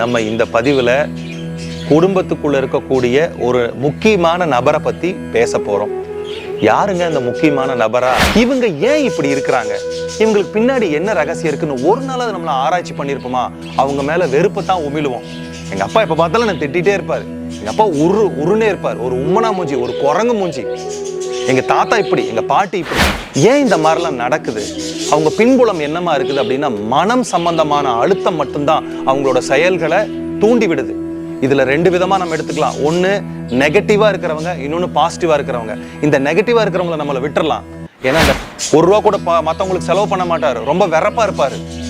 நம்ம இந்த பதிவில் குடும்பத்துக்குள்ள இருக்கக்கூடிய ஒரு முக்கியமான நபரை பத்தி பேச போறோம். யாருங்க அந்த முக்கியமான நபரா? இவங்க ஏன் இப்படி இருக்கிறாங்க? இவங்களுக்கு பின்னாடி என்ன ரகசியம் இருக்குன்னு ஒரு நாள் நம்மள ஆராய்ச்சி பண்ணியிருப்போமா அவங்க மேல வெறுப்பை தான் உமிழுவோம். எங்க அப்பா இப்போ பார்த்தாலும் நான் திட்டிகிட்டே இருப்பாரு. எங்க அப்பா உரு உருனே இருப்பார். ஒரு உம்மனா மூஞ்சி ஒரு குரங்கு மூஞ்சி. எங்கள் தாத்தா இப்படி எங்கள் பாட்டி இப்படி. ஏன் இந்த மாதிரிலாம் நடக்குது? அவங்க பின்புலம் என்னமா இருக்குது அப்படின்னா மனம் சம்பந்தமான அழுத்தம் மட்டும்தான் அவங்களோட செயல்களை தூண்டி விடுது. இதில் ரெண்டு விதமாக நம்ம எடுத்துக்கலாம். ஒன்று நெகட்டிவாக இருக்கிறவங்க இன்னொன்று பாசிட்டிவாக இருக்கிறவங்க. இந்த நெகட்டிவாக இருக்கிறவங்கள நம்மளை விட்டுறலாம். ஏன்னா இந்த ஒரு ரூபா கூட பா- மற்றவங்களுக்கு செலவு பண்ண மாட்டார். ரொம்ப வெறப்பாக இருப்பார்.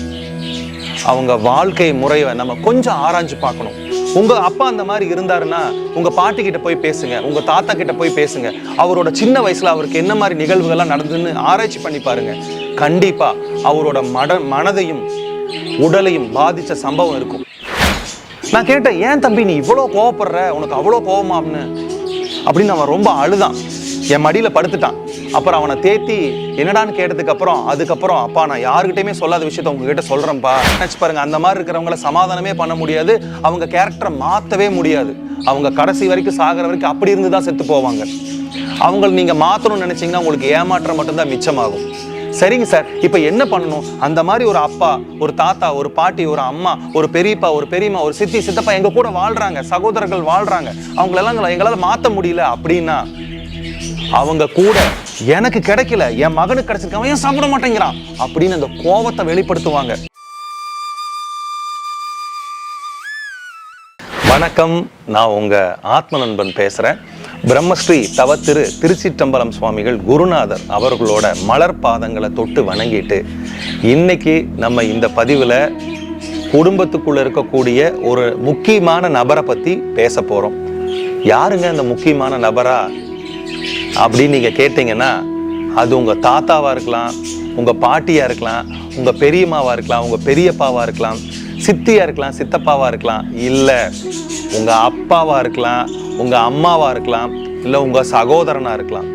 அவங்க வாழ்க்கை முறையை நம்ம கொஞ்சம் ஆராய்ஞ்சு பார்க்கணும். உங்க அப்பா அந்த மாதிரி இருந்தாருன்னா உங்க பாட்டி கிட்ட போய் பேசுங்க உங்க தாத்தா கிட்ட போய் பேசுங்க. அவரோட சின்ன வயசுல அவருக்கு என்ன மாதிரி நிகழ்வுகள்லாம் நடந்ததுன்னு ஆராய்ச்சி பண்ணி பாருங்க. கண்டிப்பா அவரோட மட மனதையும் உடலையும் பாதிச்ச சம்பவம் இருக்கும். நான் கேட்டேன் ஏன் தம்பி நீ இவ்வளோ கோவப்படுற? உனக்கு அவ்வளோ கோவமாம்னு? அப்படின்னு அவன் ரொம்ப அழுதான். என் மடியில் படுத்துட்டான். அப்புறம் அவனை தேத்தி என்னடான்னு கேட்டதுக்கு அப்புறம் அதுக்கப்புறம் அப்பா நான் யாருக்கிட்டையுமே சொல்லாத விஷயத்த உங்ககிட்ட சொல்றேன்ப்பா. நினைச்சு பாருங்க அந்த மாதிரி இருக்கிறவங்கள சமாதானமே பண்ண முடியாது. அவங்க கேரக்டரை மாத்தவே முடியாது. அவங்க கடைசி வரைக்கும் சாகிற வரைக்கும் அப்படி இருந்து தான் செத்து போவாங்க. அவங்கள நீங்க மாத்தணும்னு நினைச்சீங்கன்னா உங்களுக்கு ஏமாற்றம் மட்டும்தான் மிச்சமாகும். சரிங்க சார் இப்போ என்ன பண்ணணும்? அந்த மாதிரி ஒரு அப்பா ஒரு தாத்தா ஒரு பாட்டி ஒரு அம்மா ஒரு பெரியப்பா ஒரு பெரியம்மா ஒரு சித்தி சித்தப்பா எங்கள் கூட வாழ்கிறாங்க சகோதரர்கள் வாழ்கிறாங்க அவங்களெல்லாம் எங்களால் மாற்ற முடியல அப்படின்னா அவங்க கூட எனக்கு கிடைக்கல என் மகனுக்கு கிடைச்சிருக்கவன் ஏன் சாப்பிட மாட்டேங்கிறான்? அப்படின்னு அந்த கோவத்தை வெளிப்படுத்துவாங்க. வணக்கம் நான் உங்க ஆத்ம நண்பன் பேசுறேன். பிரம்மஸ்ரீ தவத்திரு திரு திருச்சிற்றம்பலம் சுவாமிகள் குருநாதர் அவர்களோட மலர் பாதங்களை தொட்டு வணங்கிட்டு இன்னைக்கு நம்ம இந்த பதிவில் குடும்பத்துக்குள்ள இருக்கக்கூடிய ஒரு முக்கியமான நபரை பத்தி பேச போறோம். யாருங்க அந்த முக்கியமான நபரா? அப்படின்னு நீங்கள் கேட்டிங்கன்னா அது உங்கள் தாத்தாவாக இருக்கலாம் உங்கள் பாட்டியாக இருக்கலாம் உங்கள் பெரியம்மாவாக இருக்கலாம் உங்கள் பெரியப்பாவாக இருக்கலாம் சித்தியாக இருக்கலாம் சித்தப்பாவாக இருக்கலாம் இல்லை உங்கள் அப்பாவாக இருக்கலாம் உங்கள் அம்மாவாக இருக்கலாம் இல்லை உங்கள் சகோதரனாக இருக்கலாம்.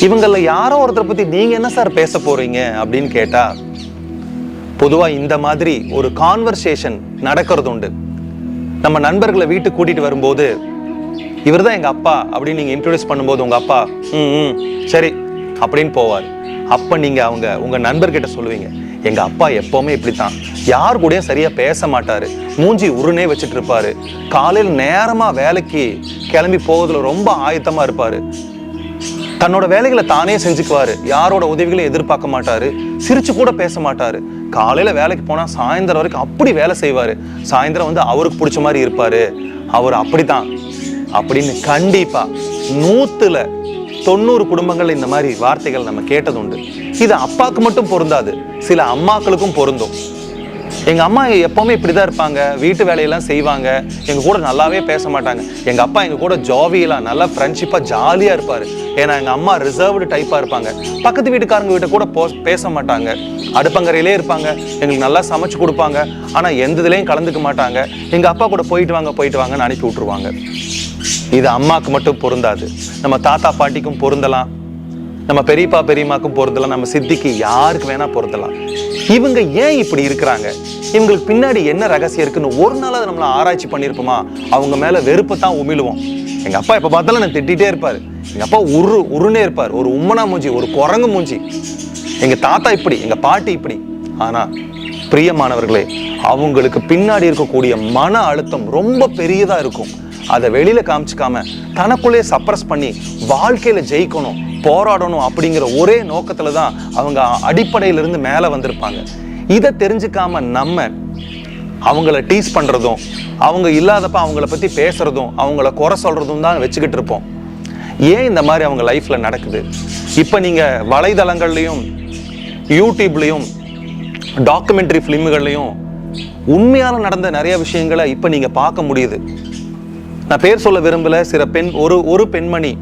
இவங்களில் யாரோ ஒருத்தரை பற்றி நீங்கள் என்ன சார் பேச போகிறீங்க அப்படின்னு கேட்டால் பொதுவாக இந்த மாதிரி ஒரு கான்வர்சேஷன் நடக்கிறது உண்டு நம்ம நண்பர்களை வீட்டுக்கு கூட்டிகிட்டு வரும்போது இவர்தான் எங்கள் அப்பா அப்படின்னு நீங்கள் இன்ட்ரடியூஸ் பண்ணும்போது உங்கள் அப்பா ம் ம், சரி அப்படின்னு போவார். அப்போ நீங்கள் அவங்க உங்கள் நண்பர்கிட்ட சொல்லுவீங்க எங்கள் அப்பா எப்போவுமே இப்படி தான் யார் கூடயும் சரியாக பேச மாட்டார். மூஞ்சி உருனே வச்சுட்டு இருப்பார் காலையில் நேரமாக வேலைக்கு கிளம்பி போவதில் ரொம்ப ஆயத்தமாக இருப்பார். தன்னோட வேலைகளை தானே செஞ்சுக்குவார். யாரோட உதவிகளையும் எதிர்பார்க்க மாட்டார். சிரிச்சு கூட பேச மாட்டார். காலையில் வேலைக்கு போனால் சாயந்தரம் வரைக்கும் அப்படி வேலை செய்வார். சாயந்தரம் வந்து அவருக்கு பிடிச்ச மாதிரி இருப்பார். அவர் அப்படிதான் அப்படின்னு கண்டிப்பா நூத்துல தொண்ணூறு குடும்பங்கள் இந்த மாதிரி வார்த்தைகள் நம்ம கேட்டது உண்டு இது அப்பாவுக்கு மட்டும் பொருந்தாது சில அம்மாக்களுக்கும் பொருந்தும். எங்கள் அம்மா எப்போவுமே இப்படி தான் இருப்பாங்க. வீட்டு வேலையெல்லாம் செய்வாங்க. எங்கள் கூட நல்லாவே பேச மாட்டாங்க. எங்கள் அப்பா எங்கள் கூட ஜாவியெல்லாம் நல்லா ஃப்ரெண்ட்ஷிப்பாக ஜாலியாக இருப்பார். ஏன்னா எங்கள் அம்மா ரிசர்வ்டு டைப்பாக இருப்பாங்க. பக்கத்து வீட்டுக்காரங்க கிட்ட கூட போ பேச மாட்டாங்க. அடுப்பங்கரையிலே இருப்பாங்க. எங்களுக்கு நல்லா சமைச்சு கொடுப்பாங்க. ஆனால் எந்த இதுலேயும் கலந்துக்க மாட்டாங்க. எங்கள் அப்பா கூட போயிட்டு வாங்க போயிட்டு வாங்கன்னு அனுப்பி விட்ருவாங்க இது அம்மாக்கு மட்டும் பொருந்தாது. நம்ம தாத்தா பாட்டிக்கும் பொருந்தலாம். நம்ம பெரியப்பா பெரியம்மாக்கும் போகிறதெல்லாம் நம்ம சித்திக்கு யாருக்கு வேணா போகிறதெல்லாம் இவங்க ஏன் இப்படி இருக்கிறாங்க? இவங்களுக்கு பின்னாடி என்ன ரகசியம் இருக்குன்னு ஒரு நாள் நம்மளை ஆராய்ச்சி பண்ணியிருப்போமா? அவங்க மேலே வெறுப்பை தான் உமிழுவோம். எங்கள் அப்பா எப்போ பார்த்தாலும் நான் திட்டிகிட்டே இருப்பார். எங்கள் அப்பா உரு உருனே இருப்பார். ஒரு உம்மனா மூஞ்சி ஒரு குரங்கு மூஞ்சி. எங்கள் தாத்தா இப்படி எங்கள் பாட்டி இப்படி. ஆனால் பிரியமானவர்களே அவங்களுக்கு பின்னாடி இருக்கக்கூடிய மன அழுத்தம் ரொம்ப பெரியதாக இருக்கும். அதை வெளியில காமிச்சிக்காம தனக்குள்ளே சப்ரஸ் பண்ணி வாழ்க்கையில ஜெயிக்கணும் போராடணும் அப்படிங்கிற ஒரே நோக்கத்துல தான் அவங்க அடிப்படையிலிருந்து மேலே வந்திருப்பாங்க. இதை தெரிஞ்சுக்காம நம்ம அவங்கள டீஸ் பண்ணுறதும் அவங்க இல்லாதப்ப அவங்கள பற்றி பேசுகிறதும் அவங்கள குறை சொல்கிறதும் தான் வச்சுக்கிட்டு இருப்போம். ஏன் இந்த மாதிரி அவங்க லைஃப்பில் நடக்குது? இப்போ நீங்கள் வலைதளங்கள்லையும் யூடியூப்லேயும் டாக்குமெண்ட்ரி ஃபிலிம்கள்லையும் உண்மையால் நடந்த நிறைய விஷயங்களை இப்போ நீங்கள் பார்க்க முடியுது. நான் பேர் சொல்ல விரும்பல சில பெண் ஒரு ஒரு பெண்மணி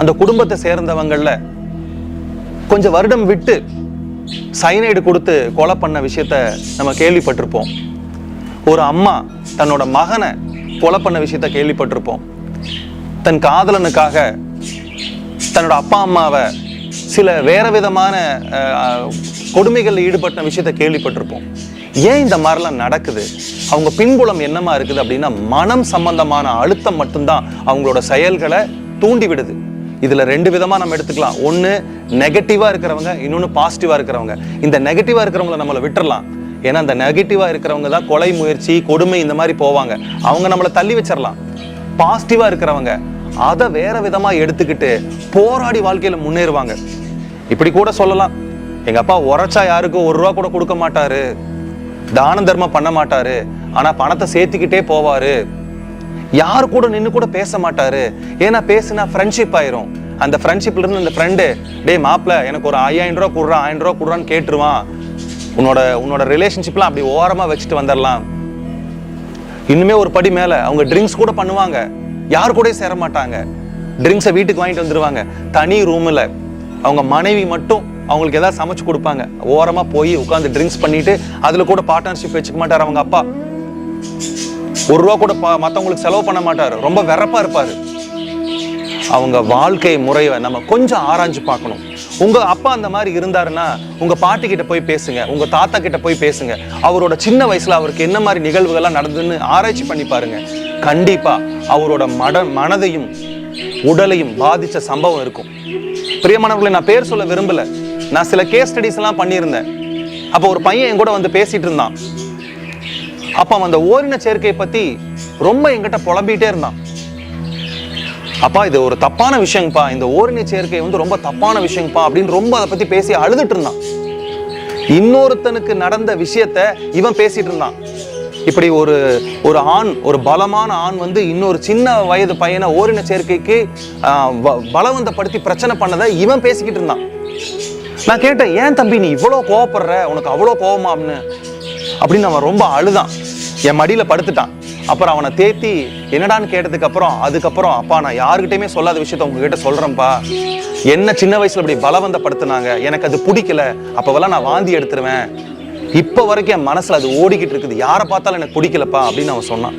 அந்த குடும்பத்தை சேர்ந்தவங்களில் கொஞ்சம் வருடம் விட்டு சைனைடு கொடுத்து கொலை பண்ண விஷயத்த நம்ம கேள்விப்பட்டிருப்போம். ஒரு அம்மா தன்னோட மகனை கொலை பண்ண விஷயத்த கேள்விப்பட்டிருப்போம். தன் காதலனுக்காக தன்னோட அப்பா அம்மாவை சில வேற விதமான கொடுமைகளில் ஈடுபட்ட விஷயத்தை கேள்விப்பட்டிருப்போம். ஏன் இந்த மாதிரிலாம் நடக்குது? அவங்க பின்புலம் என்னமா இருக்குது அப்படின்னா மனம் சம்பந்தமான அழுத்தம் மட்டும்தான் அவங்களோட செயல்களை தூண்டி விடுது ரெண்டு விதமாக நம்ம எடுத்துக்கலாம். ஒன்று நெகட்டிவாக இருக்கிறவங்க இன்னொன்று பாசிட்டிவாக இருக்கிறவங்க. இந்த நெகட்டிவாக இருக்கிறவங்கள நம்மளை விட்டுறலாம். ஏன்னா அந்த நெகட்டிவாக இருக்கிறவங்க தான் கொலை முயற்சி கொடுமை இந்த மாதிரி போவாங்க. அவங்க நம்மளை தள்ளி வச்சிடலாம் பாசிட்டிவாக இருக்கிறவங்க அதை வேற விதமாக எடுத்துக்கிட்டு போராடி வாழ்க்கையில் முன்னேறுவாங்க. இப்படி கூட சொல்லலாம். எங்கள் அப்பா உரைச்சா யாருக்கும் ஒரு ரூபா கூட கொடுக்க மாட்டாரு. தான தர்மம் பண்ண மாட்டாரு. ஆனா பணத்தை சேர்த்துக்கிட்டே போவாரு. யாரு கூட நின்று கூட பேச மாட்டாரு. ஏன்னா பேசுனா ஃப்ரெண்ட்ஷிப் ஆயிரும். அந்த ஃப்ரெண்ட்ஷிப்ல இருந்து அந்த ஃப்ரெண்டு டேய் மாப்பிள எனக்கு ஒரு ஐயாயிரம் ரூபா கொடுறான் ஆயிரம் ரூபா கொடுறான்னு கேட்டுருவான். உன்னோட உன்னோட ரிலேஷன்ஷிப்லாம் அப்படி ஓரமா வச்சுட்டு வந்துடலாம் இன்னுமே ஒரு படி மேல அவங்க ட்ரிங்க்ஸ் கூட பண்ணுவாங்க. யார் கூடயும் சேர மாட்டாங்க. ட்ரிங்க்ஸை வீட்டுக்கு வாங்கிட்டு வந்துருவாங்க. தனி ரூமில் அவங்க மனைவி மட்டும் அவங்களுக்கு எதாவது சமைச்சு கொடுப்பாங்க. ஓரமா போய் உட்காந்து ட்ரிங்க்ஸ் பண்ணிட்டு அதுல கூட பார்ட்னர்ஷிப் வச்சுக்க மாட்டார் அவங்க அப்பா. ஒரு ரூபா கூட பா- செலவு பண்ண மாட்டார். ரொம்ப வெறப்பா இருப்பாரு. அவங்க வாழ்க்கை முறையை நம்ம கொஞ்சம் ஆராய்ஞ்சு பார்க்கணும். உங்க அப்பா அந்த மாதிரி இருந்தாருன்னா உங்க பாட்டி கிட்ட போய் பேசுங்க. உங்க தாத்தா கிட்ட போய் பேசுங்க. அவரோட சின்ன வயசுல அவருக்கு என்ன மாதிரி நிகழ்வுகள்லாம் நடந்ததுன்னு ஆராய்ச்சி பண்ணி பாருங்க. கண்டிப்பா அவரோட மட மனதையும் உடலையும் பாதித்த சம்பவம் இருக்கும். பிரியமானவர்களை நான் பேர் சொல்ல விரும்பலை. நான் சில கேஸ் ஸ்டடிஸ்லாம் பண்ணியிருந்தேன். அப்போ ஒரு பையன் என் கூட வந்து பேசிகிட்டு இருந்தான். அப்போ அவன் அந்த ஓரின சேர்க்கையை பற்றி ரொம்ப என்கிட்ட புலம்பிட்டே இருந்தான். அப்பா இது ஒரு தப்பான விஷயங்கப்பா. இந்த ஓரின சேர்க்கை வந்து ரொம்ப தப்பான விஷயங்கப்பா அப்படின்னு ரொம்ப அதை பற்றி பேசி அழுதுட்டு இருந்தான். இன்னொருத்தனுக்கு நடந்த விஷயத்த இவன் பேசிட்டு இருந்தான். இப்படி ஒரு ஒரு ஆண் ஒரு பலமான ஆண் வந்து இன்னொரு சின்ன வயது பையனை ஓரின சேர்க்கைக்கு வ- பலவந்தப்படுத்தி பிரச்சனை பண்ணதை இவன் பேசிக்கிட்டு இருந்தான். நான் கேட்டேன் ஏன் தம்பி நீ இவ்வளோ கோவப்படுற? உனக்கு அவ்வளோ கோவமா? அப்படின்னு. அப்படின்னு அவன் ரொம்ப அழுதான். என் மடியில் படுத்துட்டான். அப்புறம் அவனை தேத்தி என்னடான்னு கேட்டதுக்கு அப்புறம் அதுக்கப்புறம் அப்பா நான் யாருக்கிட்டையுமே சொல்லாத விஷயத்த உங்ககிட்ட சொல்கிறேன்ப்பா என்ன சின்ன வயசில் இப்படி பலவந்தப்படுத்துனாங்க? எனக்கு அது பிடிக்கல. அப்போவெல்லாம் நான் வாந்தி எடுத்துருவேன். இப்போ வரைக்கும் என் மனசில் அது ஓடிக்கிட்டு இருக்குது. யாரை பார்த்தாலும் எனக்கு பிடிக்கலப்பா? அப்படின்னு அவன் சொன்னான்.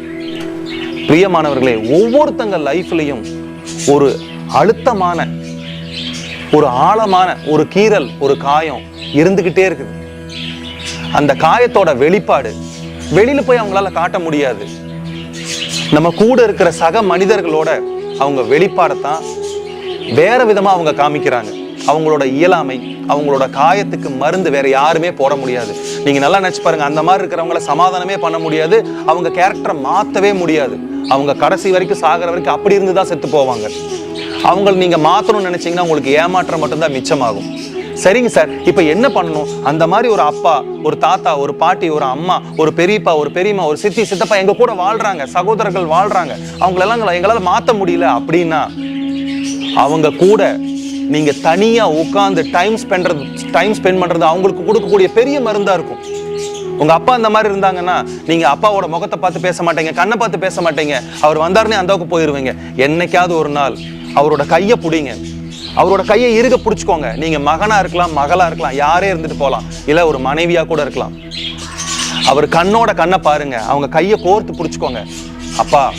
பிரியமானவர்களே ஒவ்வொருத்தங்க லைஃப்லையும் ஒரு அழுத்தமான ஒரு ஆழமான ஒரு கீறல் ஒரு காயம் இருந்துக்கிட்டே இருக்குது. அந்த காயத்தோட வெளிப்பாடு வெளியில் போய் அவங்களால காட்ட முடியாது. நம்ம கூட இருக்கிற சக மனிதர்களோட அவங்க வெளிப்பாடத்தான் வேற விதமாக அவங்க காமிக்கிறாங்க. அவங்களோட இயலாமை அவங்களோட காயத்துக்கு மருந்து வேற யாருமே போட முடியாது. நீங்க நல்லா நினச்சி பாருங்க அந்த மாதிரி இருக்கிறவங்கள சமாதானமே பண்ண முடியாது. அவங்க கேரக்டரை மாற்றவே முடியாது. அவங்க கடைசி வரைக்கும் சாகிற வரைக்கும் அப்படி இருந்து தான் செத்து போவாங்க. அவங்கள நீங்கள் மாற்றணும்னு நினச்சிங்கன்னா உங்களுக்கு ஏமாற்றம் மட்டும்தான் மிச்சமாகும். சரிங்க சார். இப்போ என்ன பண்ணணும்? அந்த மாதிரி ஒரு அப்பா ஒரு தாத்தா ஒரு பாட்டி ஒரு அம்மா ஒரு பெரியப்பா ஒரு பெரியம்மா ஒரு சித்தி சித்தப்பா எங்கள் கூட வாழ்கிறாங்க சகோதரர்கள் வாழ்கிறாங்க அவங்களெல்லாம் எங்களால் மாற்ற முடியல அப்படின்னா அவங்க கூட நீங்கள் தனியாக உட்காந்து டைம் ஸ்பெண்ட்றது டைம் ஸ்பெண்ட் பண்ணுறது அவங்களுக்கு கொடுக்கக்கூடிய பெரிய மருந்தாக இருக்கும். உங்கள் அப்பா அந்த மாதிரி இருந்தாங்கன்னா நீங்கள் அப்பாவோட முகத்தை பார்த்து பேச மாட்டீங்க கண்ணை பார்த்து பேச மாட்டீங்க. அவர் வந்தாருனே அந்த அளவுக்கு என்னைக்காவது ஒரு நாள் அவரோட கையை பிடிங்க. அவரோட கையை இறுக பிடிச்சிக்கோங்க. நீங்க மகனாக இருக்கலாம் மகளா இருக்கலாம் யாரே இருந்துட்டு போகலாம் இல்லை ஒரு மனைவியாக கூட இருக்கலாம். அவர் கண்ணோட கண்ணை பாருங்க. அவங்க கையை கோர்த்து பிடிச்சிக்கோங்க. அப்பா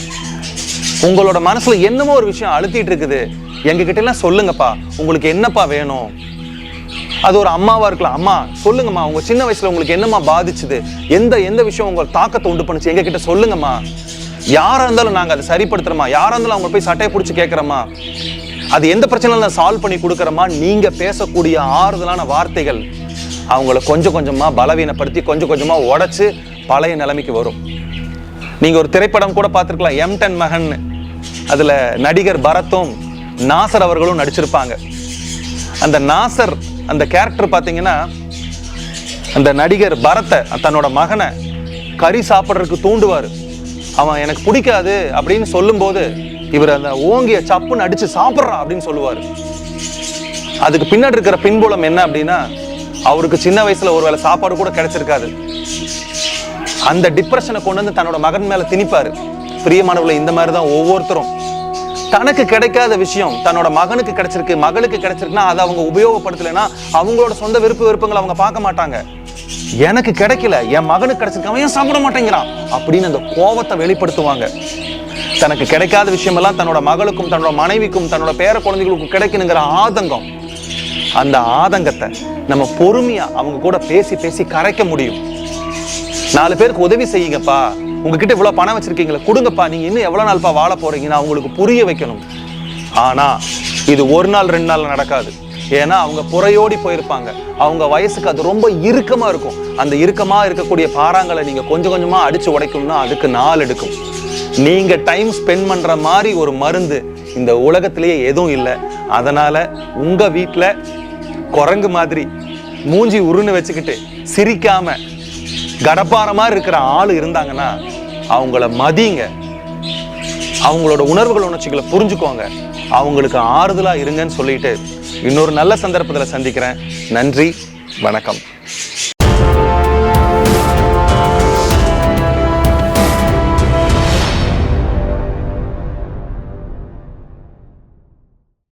உங்களோட மனசுல என்னமோ ஒரு விஷயம் அழுத்திட்டு இருக்குது. எங்ககிட்ட எல்லாம் சொல்லுங்கப்பா. உங்களுக்கு என்னப்பா வேணும்? அது ஒரு அம்மாவா இருக்கலாம். அம்மா சொல்லுங்கம்மா. உங்க சின்ன வயசுல உங்களுக்கு என்னம்மா பாதிச்சுது? எந்த எந்த விஷயம் உங்க தாக்கத்தை உண்டு பண்ணுச்சு? எங்ககிட்ட சொல்லுங்கம்மா. யாராக இருந்தாலும் நாங்கள் அதை சரிப்படுத்துறோமா? யாராக இருந்தாலும் அவங்க போய் சட்டையை பிடிச்சி கேட்குறோமா அது எந்த பிரச்சனையும் சால்வ் பண்ணி கொடுக்குறோமா? நீங்கள் பேசக்கூடிய ஆறுதலான வார்த்தைகள் அவங்கள கொஞ்சம் கொஞ்சமாக பலவீனப்படுத்தி கொஞ்சம் கொஞ்சமாக உடச்சி பழைய நிலைமைக்கு வரும். நீங்கள் ஒரு திரைப்படம் கூட பார்த்துருக்கலாம். எம் டென் மகன் அதில் நடிகர் பரத்தும் நாசர் அவர்களும் நடிச்சிருப்பாங்க. அந்த நாசர் அந்த கேரக்டர் பார்த்தீங்கன்னா அந்த நடிகர் பரத்தை தன்னோட மகனை கறி சாப்பிட்றதுக்கு தூண்டுவார். அவன் எனக்கு பிடிக்காது அப்படின்னு சொல்லும்போது இவர் அந்த ஓங்கிய சப்புன்னு அடிச்சு சாப்பிட்றான் அப்படின்னு சொல்லுவார். அதுக்கு பின்னாடி இருக்கிற பின்புலம் என்ன அப்படின்னா அவருக்கு சின்ன வயசுல ஒருவேளை சாப்பாடு கூட கிடைச்சிருக்காது. அந்த டிப்ரெஷனை கொண்டு வந்து தன்னோட மகன் மேல திணிப்பாரு. பிரியமானவர்களை இந்த மாதிரி தான் ஒவ்வொருத்தரும். தனக்கு கிடைக்காத விஷயம் தன்னோட மகனுக்கு கிடைச்சிருக்கு மகளுக்கு கிடைச்சிருக்குன்னா அதை அவங்க உபயோகப்படுத்தலைன்னா அவங்களோட சொந்த விருப்ப விருப்பங்களை அவங்க பார்க்க மாட்டாங்க. எனக்கு கிடைக்கல என் மகனுக்கு கிடைச்சிருக்கு அவன் ஏன் சாப்பிட மாட்டேங்கிறான்? அப்படின்னு அந்த கோவத்தை வெளிப்படுத்துவாங்க. தனக்கு கிடைக்காத விஷயமெல்லாம் தன்னோட மகளுக்கும் தன்னோட மனைவிக்கும் தன்னோட பேர குழந்தைகளுக்கும் கிடைக்கணுங்கிற ஆதங்கம். அந்த ஆதங்கத்தை நம்ம பொறுமையா அவங்க கூட பேசி பேசி கரைக்க முடியும். நாலு பேருக்கு உதவி செய்யுங்கப்பா. உங்ககிட்ட இவ்வளோ பணம் வச்சிருக்கீங்களா கொடுங்கப்பா. நீங்க இன்னும் எவ்வளோ நாள்ப்பா வாழ போறீங்கன்னு அவங்களுக்கு புரிய வைக்கணும். ஆனா இது ஒரு நாள் ரெண்டு நாள் நடக்காது. ஏன்னா அவங்க புறையோடி போயிருப்பாங்க. அவங்க வயசுக்கு அது ரொம்ப இறுக்கமாக இருக்கும். அந்த இறுக்கமாக இருக்கக்கூடிய பாறாங்களை நீங்கள் கொஞ்சம் கொஞ்சமாக அடித்து உடைக்கணும்னா அதுக்கு நாள் எடுக்கும். நீங்கள் டைம் ஸ்பெண்ட் பண்ணுற மாதிரி ஒரு மருந்து இந்த உலகத்திலேயே எதுவும் இல்லை. அதனால் உங்கள் வீட்டில் குரங்கு மாதிரி மூஞ்சி உருன்னு வச்சுக்கிட்டு சிரிக்காமல் கடப்பாரமாக இருக்கிற ஆள் இருந்தாங்கன்னா அவங்கள மதிங்க. அவங்களோட உணர்வுகள் உணர்ச்சிகளை புரிஞ்சுக்கோங்க அவங்களுக்கு ஆறுதலாக இருங்கன்னு சொல்லிட்டு இன்னொரு நல்ல சந்தர்ப்பத்தில் சந்திக்கிறேன். நன்றி வணக்கம்.